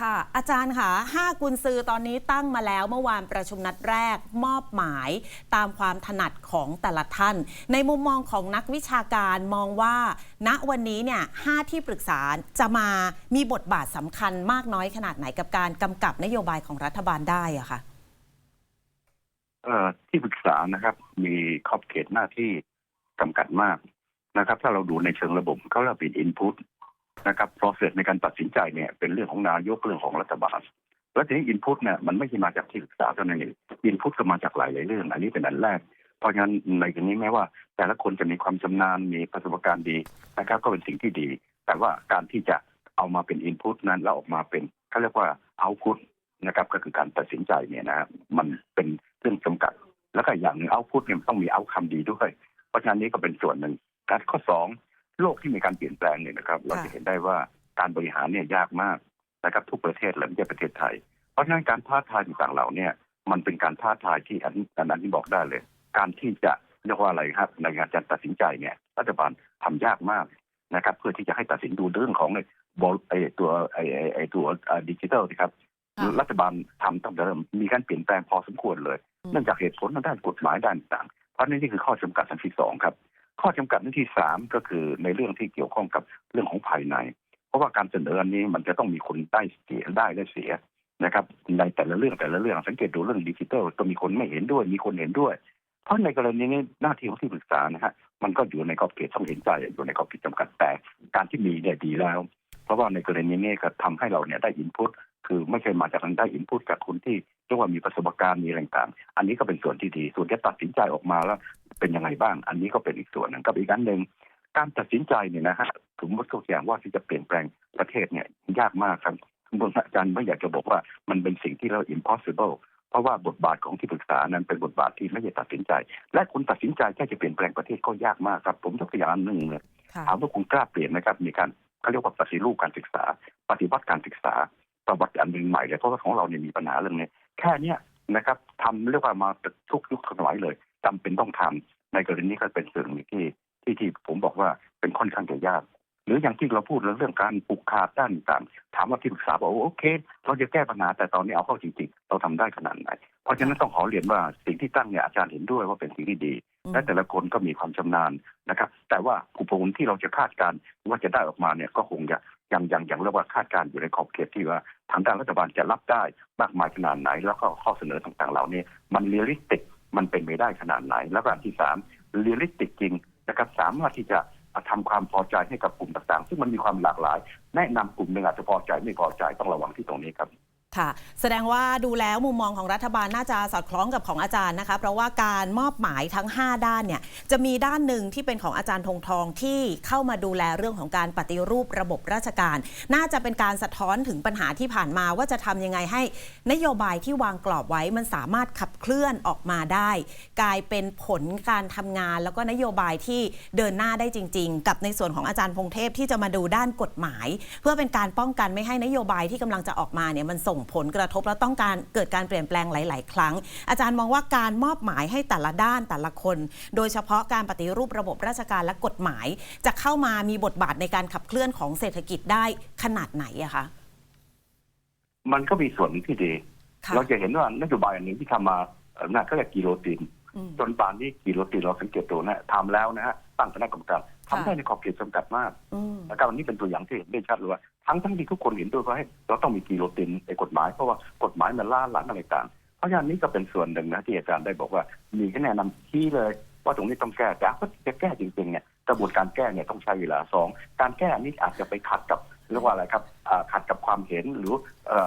ค่ะ อาจารย์ค่ะ5กุญซือตอนนี้ตั้งมาแล้วเมื่อวานประชุมนัดแรกมอบหมายตามความถนัดของแต่ละท่าน ในมุมมองของนักวิชาการมองว่า ณวันนี้เนี่ยห้าที่ปรึกษาจะมามีบทบาทสำคัญมากน้อยขนาดไหนกับการกำกับนโยบายของรัฐบาลได้อะค่ะที่ปรึกษานะครับ มีขอบเขตหน้าที่จำกัดมากนะครับ ถ้าเราดูในเชิงระบบเขาเรียกเป็น input นะครับ process ในการตัดสินใจเนี่ยเป็นเรื่องของนายกเรื่องของรัฐบาลแล้วทีนี้ input เนี่ยมันไม่ใช่มาจากที่ปรึกษาเท่านั้นเอง input ก็มาจากหลายๆเรื่อง อันนี้เป็นอันแรก เพราะฉะนั้นในตรงนี้แม้ว่า แต่ละคนจะมีความชำนาญมีประสบการณ์ดีนะครับก็เป็นสิ่งที่ดี แต่ว่าการที่จะเอามาเป็น input นั้นแล้วออกมาเป็นเขาเรียกว่า output นะครับก็คือการตัดสินใจเนี่ยนะมันเป็นเรื่องจำกัด แล้วก็อย่างเอาพุทเนี่ยต้องมีเอาคำดีด้วย เพราะฉะนั้นนี้ก็เป็นส่วนหนึ่งการข้อสอง โลกที่มีการเปลี่ยนแปลงเนี่ยนะครับ เราจะเห็นได้ว่าการบริหารเนี่ยยากมากนะครับทุกประเทศเลยไม่ใช่ประเทศไทย เพราะฉะนั้นการท้าทายต่างๆเหล่าเนี่ยมันเป็นการท้าทายที่อันอันนั้นที่บอกได้เลย การที่จะเรียกว่าอะไรครับในการจะตัดสินใจเนี่ยรัฐบาลทำยากมากนะครับ เพื่อที่จะให้ตัดสินดูเรื่องของไอ้บอลไอ้ตัวไอ้ไอ้ไอ้ตัวดิจิทัลนะครับค่ะรัฐบาลทำตั้งแต่เริ่มมีการเปลี่ยนแปลงพอสมควรเลยอืมเนื่องจากเหตุผลทางด้านกฎหมายด้านต่าง เพราะนี่คือข้อจำกัดอันที่สองครับ ข้อจำกัดที่สามก็คือในเรื่องที่เกี่ยวข้องกับเรื่องของภายใน เพราะว่าการเสนออันนี้มันจะต้องมีคนได้เสียได้และเสียนะครับ ในแต่ละเรื่องแต่ละเรื่องสังเกตดูเรื่องดิจิทัลก็มีคนไม่เห็นด้วย มีคนเห็นด้วย เพราะในกรณีนี้หน้าที่ของที่ปรึกษานะฮะมันก็อยู่ในขอบเขตต้องเห็นใจอยู่ในขอบเขตจำกัดแต่การที่มีเนี่ยดีแล้ว เพราะว่าในกรณีนี้ก็ทำให้เราเนี่ยได้อินพุตคือไม่ใช่มาจากทางได้อินพุตจากคนที่เรียกว่ามีประสบการณ์มีอะไรต่าง อันนี้ก็เป็นส่วนที่ดี ส่วนจะตัดสินใจออกมาแล้ว เป็นยังไงบ้าง อันนี้ก็เป็นอีกส่วนหนึ่งกับอีกอันหนึ่งการตัดสินใจเนี่ยนะฮะสมมติตัวอย่างว่าที่จะเปลี่ยนแปลงประเทศเนี่ยยากมากครับคุณอาจารย์ไม่อยากจะบอกว่ามันเป็นสิ่งที่เรา impossible เพราะว่าบทบาทของที่ปรึกษานั้นเป็นบทบาทที่ไม่ใช่ตัดสินใจ และคุณตัดสินใจแค่จะเปลี่ยนแปลงประเทศก็ยากมากครับ ผมยกตัวอย่างอันหนึ่งเลยค่ะถามว่าคุณกล้าเปลี่ยนไหมครับ มีการเขาเรียกว่าปฏิรูปการศึกษา ปฏิวัติการศึกษาประวัติอันหนึ่งใหม่เลยเพราะว่าของเราเนี่ยมีปัญหาเรื่องนี้แค่เนี้ยนะครับทำเรียกว่ามาทุกยุคสมัยเลย จำเป็นต้องทำในกรณีนี้ก็เป็นส่วนหนึ่งที่ที่ที่ผมบอกว่าเป็นค่อนข้างจะยากหรืออย่างที่เราพูดเรื่องการปลูกขาดด้านต่างถามว่าที่ปรึกษาบอกว่าโอเค เราจะแก้ปัญหาแต่ตอนนี้เอาเข้าจริงๆ เราทำได้ขนาดไหน เพราะฉะนั้นต้องขอเรียนว่าสิ่งที่ตั้งเนี่ยอาจารย์เห็นด้วยว่าเป็นสิ่งที่ดีอืมและแต่ละคนก็มีความชำนาญนะครับ แต่ว่าผลที่เราจะคาดการณ์ว่าจะได้ออกมาเนี่ยก็คงจะยังยังยังเรียกว่าคาดการณ์อยู่ในขอบเขตที่ว่าทางด้านรัฐบาลจะรับได้มากมายขนาดไหน แล้วก็ข้อเสนอต่างๆเหล่านี้มันเรียลลิสติก มันเป็นไปได้ขนาดไหน แล้วก็อันที่สามเรียลลิสติกจริงนะครับสามารถที่จะทำความพอใจให้กับกลุ่มต่างๆ ซึ่งมันมีความหลากหลาย แนะนำกลุ่มหนึ่งอาจจะพอใจไม่พอใจต้องระวังที่ตรงนี้ครับ ค่ะแสดงว่าดูแล้วมุมมองของรัฐบาลน่าจะสอดคล้องกับของอาจารย์นะคะ เพราะว่าการมอบหมายทั้ง 5 ด้านเนี่ยจะมีด้านหนึ่งที่เป็นของอาจารย์ธงทองที่เข้ามาดูแลเรื่องของการปฏิรูประบบราชการ น่าจะเป็นการสะท้อนถึงปัญหาที่ผ่านมาว่าจะทำยังไงให้ นโยบายที่วางกรอบไว้มันสามารถขับเคลื่อนออกมาได้ กลายเป็นผลการทำงาน แล้วก็นโยบายที่เดินหน้าได้จริง ๆ กับในส่วนของอาจารย์พงเทพที่จะมาดูด้านกฎหมาย เพื่อเป็นการป้องกันไม่ให้นโยบายที่กำลังจะออกมาเนี่ยมันส่งผลกระทบและต้องการเกิดการเปลี่ยนแปลงหลาย ๆ ครั้ง อาจารย์มองว่าการมอบหมายให้แต่ละด้านแต่ละคน โดยเฉพาะการปฏิรูประบบราชการและกฎหมาย จะเข้ามามีบทบาทในการขับเคลื่อนของเศรษฐกิจได้ขนาดไหนอะคะมันก็มีส่วนที่ดีค่ะเราจะเห็นว่านโยบายอันหนึ่งที่ทำมาเอ่อน่าก็เรียกกิโลตินอืมจนป่านนี้กิโลตินเราสังเกตตัวนะทำแล้วนะฮะตั้งคณะกรรมการทำได้ในขอบเขตจำกัดมากอืมนะครับอันนี้เป็นตัวอย่างที่เห็นได้ชัดเลยว่า ทั้งทั้งที่ทุกคนเห็นด้วยว่าให้เราต้องมีกิโลตินในกฎหมายเพราะว่ากฎหมายมันล่าหลังอะไรต่างเพราะฉะนั้นนี่ก็เป็นส่วนหนึ่งนะที่อาจารย์ได้บอกว่า มีแค่แนะนำที่เลยว่าตรงนี้ต้องแก้แต่ก็จะแก้จริงๆเนี่ยกระบวนการแก้เนี่ยต้องใช้เวลาสองการแก้นี้อาจจะไปขัดกับเรียกว่าอะไรครับขัดกับความเห็นหรือ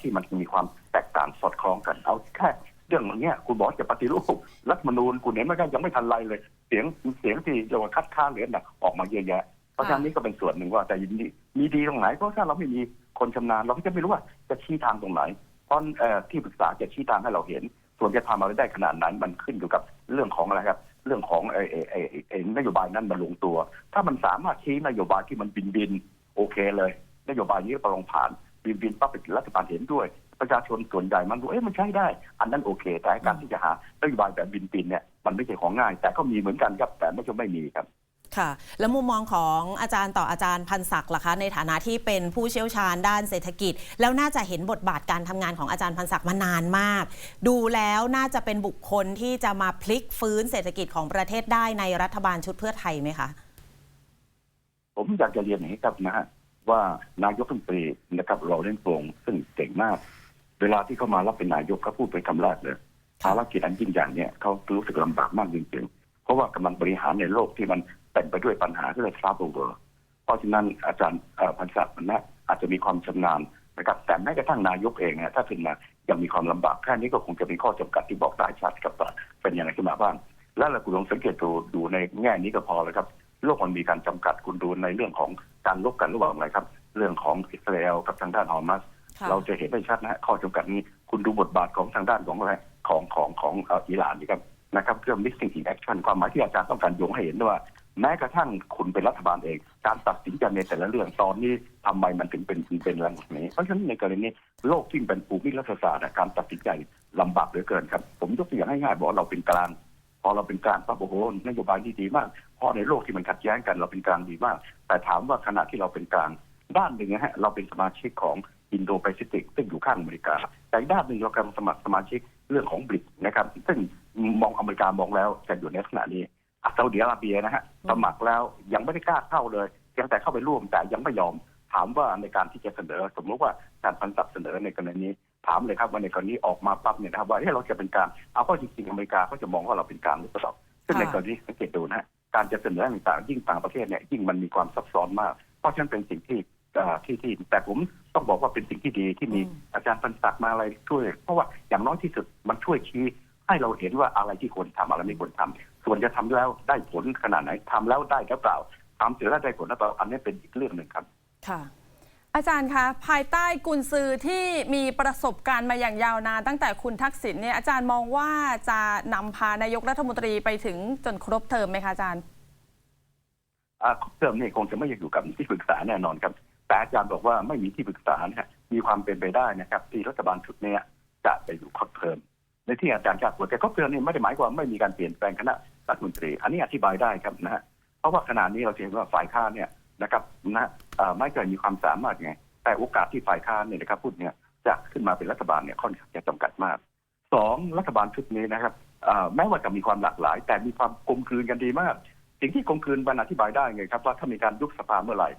ที่มันมีความแตกต่างสอดคล้องกันเอาแค่เรื่องเนี้ยคุณบอกจะปฏิรูปรัฐมนูญคุณเห็นไหมครับยังไม่ทันไรเลย เสียงเสียงที่เรียกว่าคัดค้านเหรียญน่ะออกมาเยอะแยะ เพราะฉะนั้นนี่ก็เป็นส่วนหนึ่งว่าแต่ยินดีมีดีตรงไหนเพราะถ้าเราไม่มีคนชำนาญ เราก็จะไม่รู้ว่าจะชี้ทางตรงไหนเพราะเอ่อที่ปรึกษาจะชี้ทางให้เราเห็น ส่วนจะทำอะไรได้ขนาดนั้นมันขึ้นอยู่กับเรื่องของอะไรครับ เรื่องของไอ้ไอ้ไอ้ไอ้ไอ้นโยบายนั้นมันลงตัว ถ้ามันสามารถชี้นโยบายที่มันบินบินโอเคเลย นโยบายนี้ก็ลงผ่านบินบินปั๊บเป็นรัฐบาลเห็นด้วย ประชาชนส่วนใหญ่มันดูเอ๊ะมันใช้ได้ อันนั้นโอเค แต่การที่จะหานโยบายแบบบินบินเนี่ยมันไม่ใช่ของง่าย แต่ก็มีเหมือนกันครับแต่ไม่ใช่ไม่มีครับ ค่ะ แล้วมุมมองของอาจารย์ต่ออาจารย์พันศักดิ์ล่ะคะ ในฐานะที่เป็นผู้เชี่ยวชาญด้านเศรษฐกิจ แล้วน่าจะเห็นบทบาทการทำงานของอาจารย์พันศักดิ์มานานมาก ดูแล้วน่าจะเป็นบุคคลที่จะมาพลิกฟื้นเศรษฐกิจของประเทศได้ในรัฐบาลชุดเพื่อไทยไหมคะผมอยากจะเรียนอย่างนี้ครับนะฮะว่านายกรัฐมนตรีนะครับ เราเล่นโปรงซึ่งเก่งมาก เวลาที่เขามารับเป็นนายกเขาพูดเป็นคำแรกเลยภารกิจอันยิ่งใหญ่เนี่ยเขารู้สึกลำบากมากจริงๆเพราะว่ากำลังบริหารในโลกที่มัน เต็มไปด้วยปัญหาที่เรียกทราบเวอร์เพราะฉะนั้นอาจารย์เอ่อพันศักดิ์นะอาจจะมีความชำนาญนะครับแต่แม้กระทั่งนายกเองเนี่ยถ้าขึ้นมายังมีความลำบากแค่นี้ก็คงจะมีข้อจำกัดที่บอกได้ชัดครับว่าเป็นยังไงขึ้นมาบ้างแล้วเราคุณลองสังเกตดูดูในแง่นี้ก็พอเลยครับ โลกมันมีการจำกัดคุณดูในเรื่องของการลบกันระหว่างอะไรครับ เรื่องของอิสราเอลกับทางด้านฮามาสค่ะเราจะเห็นได้ชัดนะฮะข้อจำกัดนี้คุณดูบทบาทของทางด้านของอะไรของของของเอ่ออิหร่านนี่ครับนะครับเรื่อง missing in action ความหมายที่อาจารย์ต้องการโยงให้เห็นว่า แม้กระทั่งคุณเป็นรัฐบาลเอง การตัดสินใจในแต่ละเรื่องตอนนี้ทำไมมันถึงเป็นเป็นเรื่องแบบนี้ เพราะฉะนั้นในกรณีนี้โลกที่เป็นภูมิรัฐศาสตร์อะการตัดสินใจลำบากเหลือเกินครับ ผมยกตัวอย่างง่ายๆบอกว่าเราเป็นกลาง พอเราเป็นกลางปั๊บโอ้โหนโยบายที่ดีมากพราะในโลกที่มันขัดแย้งกันเราเป็นกลางดีมาก แต่ถามว่าขณะที่เราเป็นกลาง ด้านหนึ่งนะฮะเราเป็นสมาชิกของอินโดแปซิฟิกซึ่งอยู่ข้างอเมริกา แต่ด้านหนึ่งเรากำลังสมัครสมาชิกเรื่องของบริกนะครับซึ่งมองอเมริกามองแล้วจะอยู่ในลักษณะนี้ ซาอุดิอาระเบียนะฮะอืมสมัครแล้วยังไม่ได้กล้าเข้าเลยยังแต่เข้าไปร่วมแต่ยังไม่ยอม ถามว่าในการที่จะเสนอ สมมติว่าการพันตับเสนอในกรณีนี้ ถามเลยครับว่าในกรณีออกมาปั๊บเนี่ยนะครับว่าเฮ้ยเราจะเป็นกลางเอาก็จริงๆอเมริกาเขาจะมองว่าเราเป็นกลางหรือเปล่าซึ่งในกรณีสังเกตดูนะฮะการจะเสนอต่างๆยิ่งต่างประเทศเนี่ยยิ่งมันมีความซับซ้อนมาก เพราะฉะนั้นเป็นสิ่งที่เอ่อที่ที่แต่ผมต้องบอกว่าเป็นสิ่งที่ดีที่มีอืมอาจารย์พันศักดิ์มาอะไรช่วย เพราะว่าอย่างน้อยที่สุดมันช่วยชี้ให้เราเห็นว่าอะไรที่ควรทำอะไรไม่ควรทำ ส่วนจะทำแล้วได้ผลขนาดไหนทำแล้วได้หรือเปล่าทำเสร็จแล้วได้ผลหรือเปล่าอันนี้เป็นอีกเรื่องหนึ่งครับค่ะอาจารย์คะภายใต้กุญซือที่มีประสบการณ์มาอย่างยาวนานตั้งแต่คุณทักษิณเนี่ยอาจารย์มองว่าจะนำพานายกรัฐมนตรีไปถึงจนครบเทอมไหมคะอาจารย์อ่าเทอมนี่คงจะไม่อยู่กับที่ปรึกษาแน่นอนครับแต่อาจารย์บอกว่าไม่มีที่ปรึกษานะฮะมีความเป็นไปได้นะครับ ที่รัฐบาลชุดเนี้ยจะไปอยู่ครอบเทอมในที่อาจารย์คาดหวังแต่ครอบเทอมนี่ไม่ได้หมายความว่าไม่มีการเปลี่ยนแปลงคณะ รัฐมนตรี อันนี้อธิบายได้ครับนะฮะเพราะว่าขณะนี้เราเห็นว่าฝ่ายค้านเนี่ยนะครับนะอ่อไม่เคยมีความสามารถไง แต่โอกาสที่ฝ่ายค้านเนี่ยนะครับพูดเนี่ยจะขึ้นมาเป็นรัฐบาลเนี่ยค่อนข้างจะจำกัดมากสองรัฐบาลชุดนี้นะครับอ่อแม้ว่าจะมีความหลากหลาย แต่มีความกลมกลืนกันดีมาก สิ่งที่กลมกลืนมันอธิบายได้ไงครับว่าถ้ามีการยุบสภาเมื่อไหร่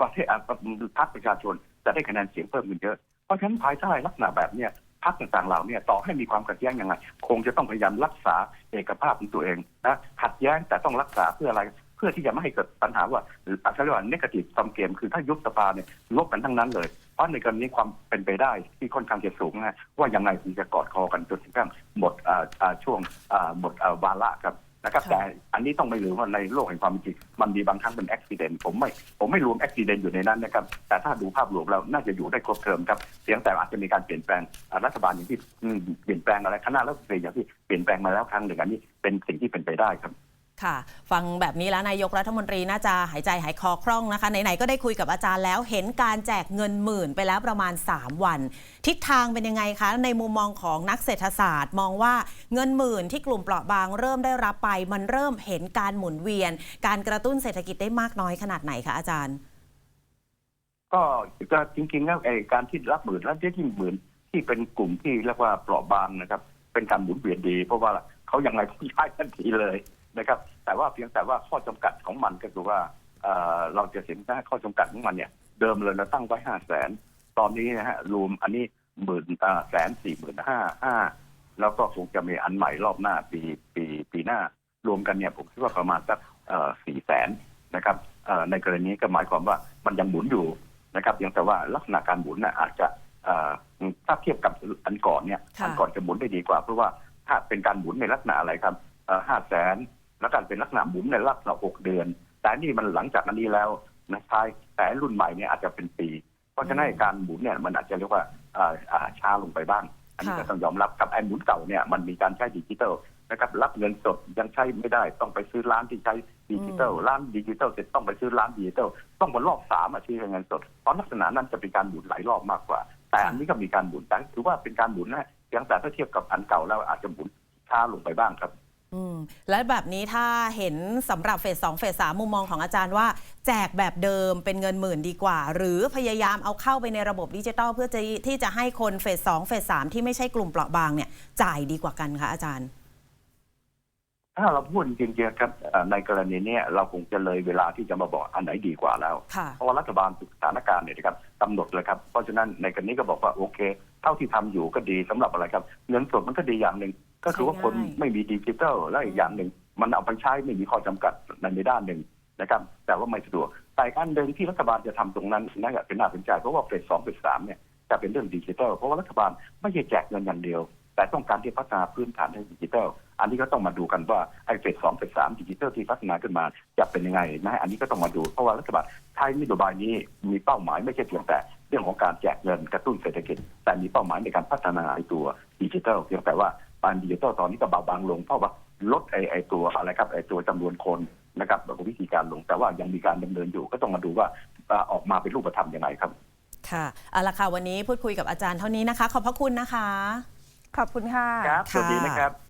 ประเทศพรรคประชาชนจะได้คะแนนเสียงเพิ่มขึ้นเยอะ เพราะฉะนั้นภายใต้ลักษณะแบบเนี้ย พรรคต่างๆเหล่าเนี้ต่อให้มีความขัดแย้งยังไง คงจะต้องพยายามรักษาเอกภาพของตัวเองนะขัดแย้งแต่ต้องรักษาเพื่ออะไรเพื่อที่จะไม่ให้เกิดปัญหาว่าอัจจะเรียว่าเนกาทีฟซัมเกมคือถ้ายุบสภาเนี่ยลบกันทั้งนั้นเลย เพราะในกรณีความเป็นไปได้ที่ค่อนข้างจะสูงนะว่ายังไงถึงจะกอดคอกันจนถึงขั้นหมดช่วงหมดวาระครับ นะครับค่ะแต่อันนี้ต้องไม่ลืมว่าในโลกแห่งความเป็นจริงมันมีบางครั้งเป็นอุบิเหตุผมไม่ผมไม่รวมอุบิเหตุอยู่ในนั้นนะครับ แต่ถ้าดูภาพรวมแล้วน่าจะอยู่ได้ครบเทอมครับเพียงแต่อาจจะมีการเปลี่ยนแปลงอ่ารัฐบาลอย่างที่อืมเปลี่ยนแปลงอะไรคณะรัฐมนตรีอย่างที่เปลี่ยนแปลงมาแล้วครั้งหนึ่งอันนี้เป็นสิ่งที่เป็นไปได้ครับ ค่ะ ฟังแบบนี้แล้วนายกรัฐมนตรีน่าจะหายใจหายคอคล่องนะคะ ไหนๆก็ได้คุยกับอาจารย์แล้วเห็นการแจกเงินหมื่นไปแล้วประมาณ 3 วัน ทิศทางเป็นยังไงคะ ในมุมมองของนักเศรษฐศาสตร์ มองว่าเงินหมื่นที่กลุ่มเปราะบาง เริ่มได้รับไป มันเริ่มเห็นการหมุนเวียน การกระตุ้นเศรษฐกิจได้มากน้อยขนาดไหนคะอาจารย์ ก็ก็จริงๆแล้วไอ้การที่รับหมื่นแล้วที่หมื่นที่เป็นกลุ่มที่เรียกว่าเปราะบางนะครับ เป็นการหมุนเวียนดี เพราะว่าเขายังไงก็ใช้ทันทีเลย นะครับ แต่ว่าเพียงแต่ว่าข้อจำกัดของมันก็คือว่าเอ่อเราจะเห็นว่าข้อจำกัดของมันเนี่ยเดิมเลยเราตั้งไว้ห้าแสนตอนนี้นะฮะรวมอันนี้หมื่นแสนสี่หมื่นห้าห้าแล้วก็คงจะมีอันใหม่รอบหน้าปีปีปีหน้ารวมกันเนี่ยผมคิดว่าประมาณสักสี่แสนนะครับเอ่อในกรณีก็หมายความว่ามันยังหมุนอยู่นะครับเพียงแต่ว่าลักษณะการหมุนน่ะอาจจะเอ่อถ้าเทียบกับอันก่อนเนี่ยค่ะอัก่อนจะหมุนได้ดีกว่า เพราะว่าถ้าเป็นการหมุนในลักษณะอะไรครับห้าแสน แล้วการเป็นลักษณะหมุนในลักษณะหกเดือน แต่นี่มันหลังจากอันนี้แล้วนะใช่แต่รุ่นใหม่เนี่ยอาจจะเป็นปี เพราะฉะนั้นการหมุนเนี่ยมันอาจจะเรียกว่าเอ่ออ่าช้าลงไปบ้าง อันนี้ค่ะก็ต้องยอมรับกับไอ้หมุนเก่าเนี่ยมันมีการใช้ดิจิทัลนะครับรับเงินสดยังใช้ไม่ได้ต้องไปซื้อร้านที่ใช้ดิจิทัลร้านดิจิทัลเสร็จต้องไปซื้อร้านดิจิทัลต้องมารอบสามอาชีพเงินสดเพราะลักษณะนั้นจะเป็นการหมุนหลายรอบมากกว่า แต่อันนี้ก็มีการหมุนแต่ถือว่าเป็นการหมุนนะเพียงแต่ถ้าเทียบกับอันเก่าแล้วอาจจะหมุนช้าลงไปบ้างครับอืม และแบบนี้ถ้าเห็นสำหรับเฟสสองเฟสสามมุมมองของอาจารย์ว่า แจกแบบเดิมเป็นเงินหมื่นดีกว่า หรือพยายามเอาเข้าไปในระบบดิจิทัล เพื่อจะที่จะให้คนเฟสสองเฟสสามที่ไม่ใช่กลุ่มเปราะบางเนี่ยจ่ายดีกว่ากันคะอาจารย์ ถ้าเราพูดจริงๆครับเอ่อในกรณีเนี้ยเราคงจะเลยเวลาที่จะมาบอกอันไหนดีกว่าแล้วค่ะเพราะว่ารัฐบาลสถานการณ์เนี่ยนะครับกำหนดเลยครับเพราะฉะนั้นในกรณีก็บอกว่าโอเค เท่าที่ทำอยู่ก็ดีสำหรับอะไรครับ เงินสดมันก็ดีอย่างหนึ่ง ก็คือว่าคนใช้ง่ายไม่มีดิจิทัลและอีกอย่างหนึ่ง มันเอาไปใช้ไม่มีข้อจำกัดในในด้านหนึ่งนะครับ แต่ว่าไม่สะดวกแต่อีกอันหนึ่งที่รัฐบาลจะทำตรงนั้นนะครับเป็นน่าสนใจเพราะว่าเฟสสองเฟสสามเนี่ยจะเป็นเรื่องดิจิทัลเพราะว่ารัฐบาลไม่ใช่แจกเงินอย่างเดียว แต่ต้องการที่พัฒนาพื้นฐานให้ดิจิทัลอันนี้ก็ต้องมาดูกันว่าไอ้เฟสสองเฟสสามดิจิทัลที่พัฒนาขึ้นมาจะเป็นยังไงนะอันนี้ก็ต้องมาดูเพราะว่ารัฐบาลไทยนโยบายนี้มีเป้าหมายไม่ใช่เพียงแต่เรื่องของการแจกเงินกระตุ้นเศรษฐกิจ แต่มีเป้าหมายในการพัฒนาไอ้ตัวดิจิทัลเพียงแต่ว่า การดิจิทัลตอนนี้ก็เบาบางลง เพราะว่าลดไอ้ไอ้ตัวอะไรครับไอ้ตัวจำนวนคนนะครับแล้วก็วิธีการลงแต่ว่ายังมีการดำเนินอยู่ก็ต้องมาดูว่าเอ่อออกมาเป็นรูปธรรมยังไงครับ ค่ะเอาละค่ะวันนี้พูดคุยกับอาจารย์เท่านี้นะคะ ขอบพระคุณนะคะ ขอบคุณค่ะครับสวัสดีนะครับ